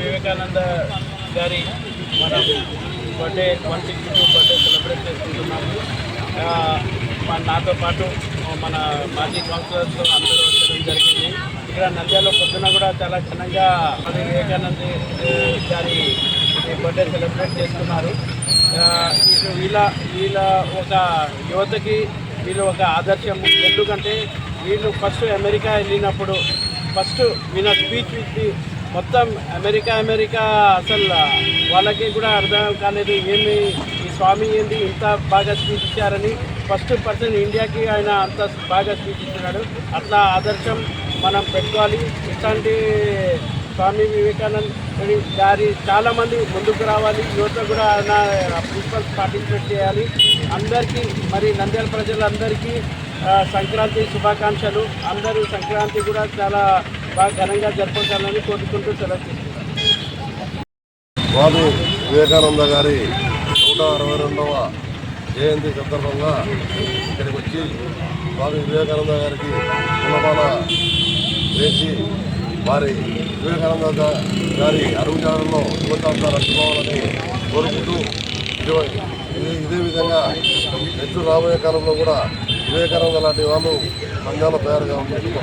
వివేకానంద గారి మనం birthday one sixty two birthday celebrate చేసుకుంటున్నాము. మన నాతో పాటు మన మాజీ కౌన్సిలర్స్ అందరూ వచ్చడం జరిగింది. ఇక్కడ నంద్యాల పొద్దున కూడా చాలా ఘనంగా స్వామి వివేకానంద గారి బర్త్డే సెలబ్రేట్ చేస్తున్నారు వీళ్ళ వీళ్ళ ఒక యువతకి వీళ్ళు ఒక ఆదర్శం. ఎందుకంటే వీళ్ళు ఫస్ట్ అమెరికా వెళ్ళినప్పుడు ఫస్ట్ వీళ్ళ స్పీచ్ ఇచ్చి మొత్తం అమెరికా అమెరికా అసలు వాళ్ళకి కూడా అర్థం కాలేదు. ఏమి ఈ స్వామి ఏంది? ఇంత బాగా స్పీచ్ ఇచ్చారని ఫస్ట్ పర్సన్ ఇండియాకి ఆయన అంత బాగా స్పీచ్ ఇస్తున్నాడు అట్లా ఆదర్శం మనం పెట్టుకోవాలి. ఇట్లాంటి స్వామి వివేకానంద గారి చాలామంది ముందుకు రావాలి. యువత కూడా ఆయన ప్రిన్సిపల్స్ పార్టిసిపేట్ చేయాలి. అందరికీ మరి నంద్యాల ప్రజలందరికీ సంక్రాంతి శుభాకాంక్షలు. అందరూ సంక్రాంతి కూడా చాలా బాగా ఘనంగా జరుపుకోవాలని కోరుకుంటూ సెలవు స్వామి వివేకానంద గారి నూట అరవై రెండవ జయంతి సందర్భంగా ఇక్కడికి వచ్చి స్వామి వివేకానంద గారికి కులమాల వేసి వారి వివేకానంద గారి అడుగుజాడల్లో యువతాంతాలు అడ్డుకోవాలని కోరుకుంటూ ఇదే ఇదే- ఇదే విధంగా నెక్స్ట్ రాబోయే కాలంలో కూడా వివేకానంద లాంటి వాళ్ళు సంఘాలు తయారుగా కావాలని